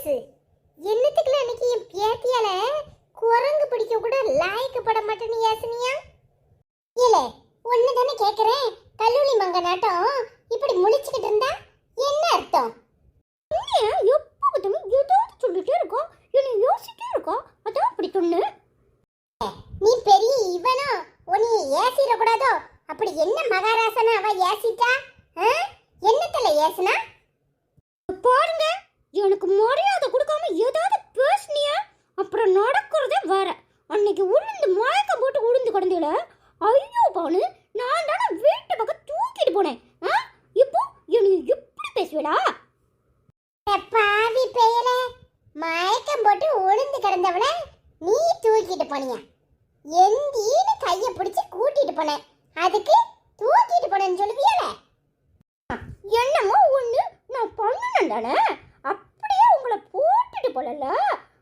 லூசு என்னத்துக்குல அன்னைக்கு என் பேத்தியால குரங்கு பிடிக்க கூட லாயக்கப்பட மாட்டேன்னு யாசினியா? இல்ல ஒண்ணு தானே கேக்குறேன். கல்லூரி மங்க நாட்டம் இப்படி முழிச்சுக்கிட்டு இருந்தா என்ன அர்த்தம்? எப்போ பார்த்தாலும் ஏதாவது சொல்லிட்டே இருக்கோம் என்னை யோசிட்டே இருக்கோம். அதான் அப்படி சொன்னு நீ பெரிய இவனோ? உன்னை ஏசிட கூடாதோ? அப்படி என்ன மகாராசனா அவ ஏசிட்டா? ஆ? என்னத்துல ஏசுனா? பாருங்க. எனக்கு மரியாதை கொடுக்காம ஏதாவது பேசுனியா அப்புறம் நடக்கிறதே வேற. அன்னைக்கு உளுந்து மயக்கம் போட்டு உளுந்து கிடந்தீல. ஐயோ பானு நான் தானே வீட்டு பக்கம் தூக்கிட்டு போனேன். ஆ? இப்போ என்னை எப்படி பேசுவேடா பாவி பெயல மயக்கம் போட்டு உளுந்து கிடந்தவள நீ தூக்கிட்டு போனியா? எந்தீன்னு கைய பிடிச்சு கூட்டிட்டு போனேன். அதுக்கு தூக்கிட்டு போனேன்னு சொல்லுவியல? என்னமோ ஒண்ணு நான் பண்ணணும் தானே அப்படியே உங்களை போட்டுட்டு போலல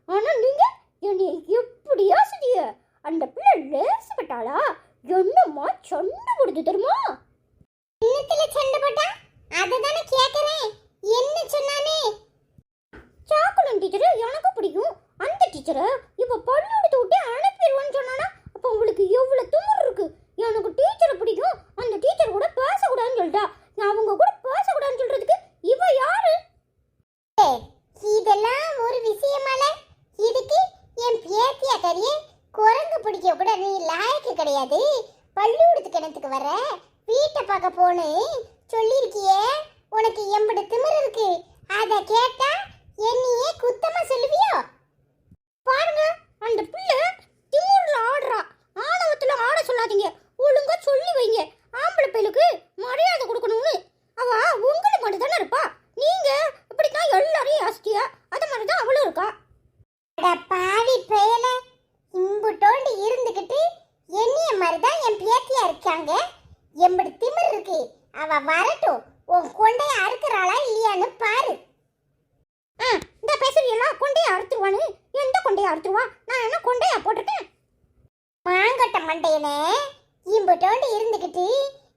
ஆனா நீங்க என்னை எப்படியா சுதிய அந்த பிள்ளை லேசுப்பட்டாளா என்னம்மா சண்டை போடுது தெரியுமா இன்னத்துல சண்டை போட்டா அதுதானே கேக்குறேன் என்ன சொன்னானே சாக்குலன் டீச்சர் எனக்கு பிடிக்கும் அந்த டீச்சரை இப்ப பள்ளியோடத்தை விட்டு அனுப்பிடுவேன்னு சொன்னானா? அப்போ உங்களுக்கு எவ்வளோ துமுறு இருக்கு? எனக்கு டீச்சரை பிடிக்கும். அந்த டீச்சர் கூட பேசக்கூடாதுன்னு சொல்லிட்டா. நான் அவங்க கூட பேசக்கூடாதுன்னு சொல்றதுக்கு இவ யாரு? இதெல்லாம் ஒரு விஷயமால. இதுக்கு என் பேத்தியா கறியே குரங்கு பிடிக்க கூட நீ லாயக்கு கிடையாது. பள்ளிக்கூடத்து கிணத்துக்கு வர வீட்டை பார்க்க போன்னு சொல்லியிருக்கியே. உனக்கு எம்படு திமிர் இருக்கு. அதை கேட்டா என்னையே குத்தமா சொல்லுவியோ? பாருங்க அந்த பிள்ளை திமிர்ல ஆடுறா. ஆணவத்துல ஆட சொல்லாதீங்க. ஒழுங்கா சொல்லி வைங்க. ஆம்பளை பையலுக்கு மரியாதை கொடுக்கணும்னு. அவ உங்களுக்கு மட்டும் தானே இருப்பா. நீங்க இப்படித்தான் எல்லாரையும் யாசிட்டியா அத மாதிரி தான் அவளும் இருக்கா. பாவி பயல. இம்புட்டோண்டு இருந்துகிட்டு என்னைய மாதிரி தான் என் பேத்தியா இருக்காங்க. எம்படி திமிர் இருக்கு. அவ வரட்டும். உன் கொண்டைய அறுக்கிறாளா இல்லையான்னு பாரு. இந்த பேசுறீங்களா கொண்டையை அறுத்துருவானு? எந்த கொண்டையை அறுத்துருவா? நான் என்ன கொண்டையா போட்டிருக்கேன்? மாங்கட்ட மண்டையனே இம்புட்டோண்டு இருந்துக்கிட்டு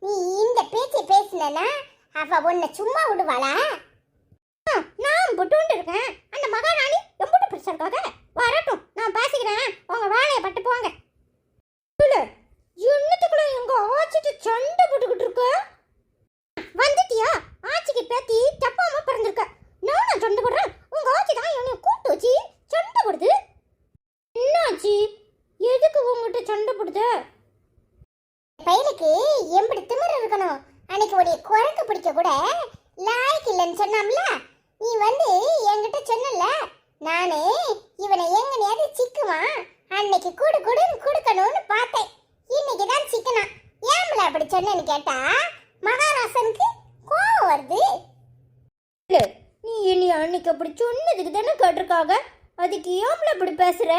நீ இந்த பேச்சை பேசினா அவ உன்னை சும்மா விடுவாளா? நான் புட்டுண்டு இருக்கேன் அந்த மகாராணி எம்புட்டு பெருசா இருக்காங்க வரட்டும் நான் பேசிக்கிறேன் உங்க வேலையை பட்டு போங்க இல்ல என்னத்துக்குள்ள எங்க ஆச்சிட்டு சண்டை போட்டுக்கிட்டு இருக்க வந்துட்டியா ஆச்சிக்கு பேத்தி தப்பாம பிறந்திருக்க நானும் சண்டை போடுறேன் உங்க ஆச்சி தான் என்னை கூப்பிட்டு வச்சு சண்டை போடுது என்னாச்சு எதுக்கு உங்ககிட்ட சண்டை போடுது பையனுக்கு எம்படி திமிரு இருக்கணும். அன்னைக்கு உடைய குரங்கு பிடிக்க கூட லாய்க்கு இல்லைன்னு சொன்னாம்ல? நீ வந்து என்கிட்ட சொன்னல நானு இவனை எங்கனையாவது சிக்குவான். அன்னைக்கு கூடு கூடுன்னு கொடுக்கணும்னு பார்த்தேன். இன்னைக்கு தான் சிக்கனா ஏம்ல அப்படி சொன்னேன்னு கேட்டா மகாராசனுக்கு கோவம் வருது. நீ இனி அன்னைக்கு அப்படி சொன்னதுக்கு தானே கேட்டிருக்காங்க. அதுக்கு ஏம்ல அப்படி பேசுற?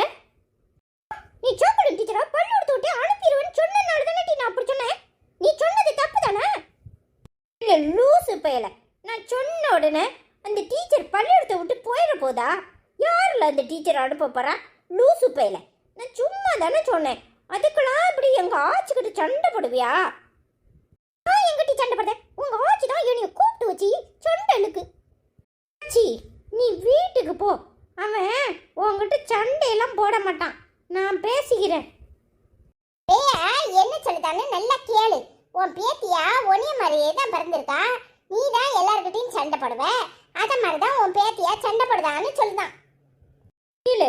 நீ சாக்கடை டீச்சரா பள்ளிக்கூடத்தை விட்டு அனுப்பிடுவேன்னு சொன்னனால தானே நான் அப்படி சொன்னேன். நீ சொன்னது தப்பு தானே இல்ல லூசு பயல. நான் சொன்ன உடனே அந்த டீச்சர் பள்ளியிடத்தை விட்டு போயிட போதா? யாரில் அந்த டீச்சர் அனுப்ப போறா? லூசு பயல. நான் சும்மா தானே சொன்னேன். அதுக்கெல்லாம் அப்படி எங்க ஆச்சுக்கிட்ட சண்டை போடுவியா? நான் எங்கிட்ட சண்டை போடுறேன். உங்க ஆச்சு தான் என்னைய கூப்பிட்டு வச்சு சண்டை இழுக்கு. நீ வீட்டுக்கு போ. அவன் உன்கிட்ட சண்டையெல்லாம் போட மாட்டான். நான் பேசிக்கிறேன். என்ன சொல்லுதான்னு நல்லா கேளு. உன் பேத்தியா ஒனிய மாதிரியே தான் பிறந்திருக்கா? நீ தான் எல்லார்கிட்டயும் சண்டை போடுவ? அத மாதிரி தான் உன் பேத்தியா சண்டை போடுதான்னு சொல்லுதான். இல்ல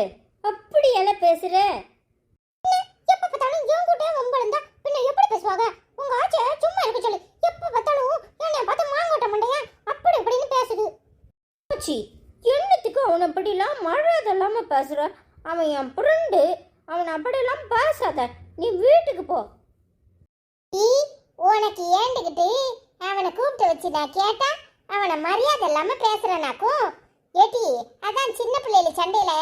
அப்படி எல்லாம் பேசுற எப்ப பார்த்தாலும் என் கூட வம்பளந்தா பின்ன எப்படி பேசுவாங்க? உங்க ஆச்சை சும்மா இருக்க சொல்லு. எப்ப பார்த்தாலும் என்னை பார்த்து மாங்கோட்ட மண்டையா அப்படி இப்படின்னு பேசுது. சி என்னத்துக்கு அவன் அப்படிலாம் மழை இல்லாம பேசுற? அவன் என் ஃப்ரெண்டு அவன் அப்படியெல்லாம் பேசாத. நீ வீட்டுக்கு போ. உனக்கு ஏண்டுகிட்டு அவனை கூப்பிட்டு வச்சு நான் கேட்டா அவனை மரியாதை இல்லாம பேசுறனாக்கும். ஏட்டி அதான் சின்ன பிள்ளைல சண்டையில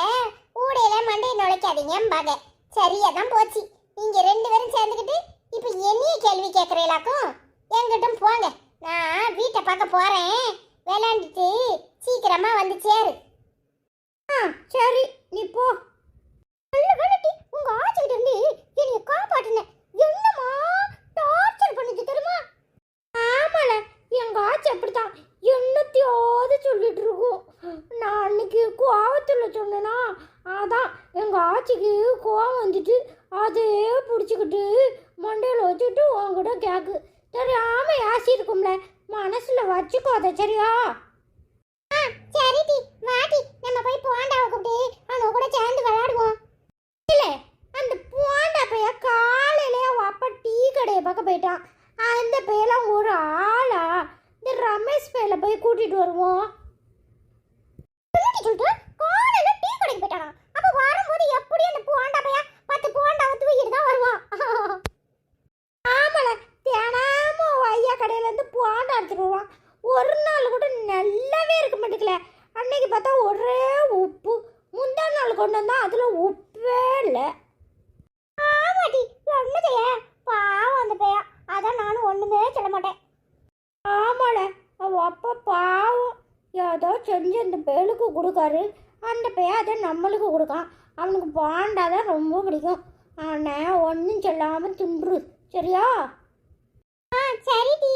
ஊடையில மண்டையை நுழைக்காதீங்க சரியா தான் போச்சு. நீங்க ரெண்டு பேரும் சேர்ந்துக்கிட்டு இப்ப என்னைய கேள்வி கேட்கறீங்களாக்கும் எங்கிட்டும் போங்க நான் வீட்டை பார்க்க போறேன் விளையாண்டுட்டு சீக்கிரமா வந்து சேரு ஆ சரி நீ போ நல்ல வேலைட்டி உங்க ஆச்சிக்கிட்ட இருந்து என்னைய காப்பாட்டுன என்னமா டார்ச்சர் பண்ணுது தெரியுமா ஆமால எங்க ஆச்சு அப்படித்தான் என்னத்தையாவது சொல்லிட்டு இருக்கோம் நான் அன்னைக்கு குவா அதான் எங்கள் ஆச்சிக்கு கோவம் வந்துட்டு அதே பிடிச்சிக்கிட்டு மண்டையில் வச்சுட்டு உங்ககிட்ட கேக்கு. தெரியாம ஆசி இருக்கும்ல? மனசில் வச்சுக்கோ அதை சரியா சரிடி வாடி நம்ம போய் போண்டாவை கூப்பிட்டு அவனு கூட சேர்ந்து விளையாடுவோம். இல்லை அந்த போண்டா பைய காலையிலே அப்பா டீ கடையை பார்க்க போயிட்டான். அந்த பையெல்லாம் ஒரு ஆளா? இந்த ரமேஷ் பையில போய் கூட்டிட்டு வருவோம் என்னடி சொல்ற காலையில டீ கடைக்கு போயிட்டானா அப்ப வரும்போது எப்படி அந்த போண்டா பையா பத்து போண்டாவை தூக்கிட்டு தான் வருவான் ஆமால தினமும் அவன் ஐயா கடையில இருந்து போண்டா எடுத்துட்டு வருவான் ஒரு நாள் கூட நல்லாவே இருக்க மாட்டேங்கல அன்னைக்கு பார்த்தா ஒரே உப்பு முந்தா நாள் கொண்டு வந்தா அதுல உப்பே இல்லை ஆமாடி என்னதைய பாவம் அந்த பையா அதான் நானும் ஒண்ணுமே சொல்ல மாட்டேன். ஆமால அவன் அப்பா பாவம். ஏதோ செஞ்சு அந்த பேலுக்கு கொடுக்காரு. அந்த பையன் அதை நம்மளுக்கு கொடுக்கான். அவனுக்கு பாண்டா தான் ரொம்ப பிடிக்கும். அவனை ஒன்றும் சொல்லாமல் தின்று சரியா? ஆ சரிடி.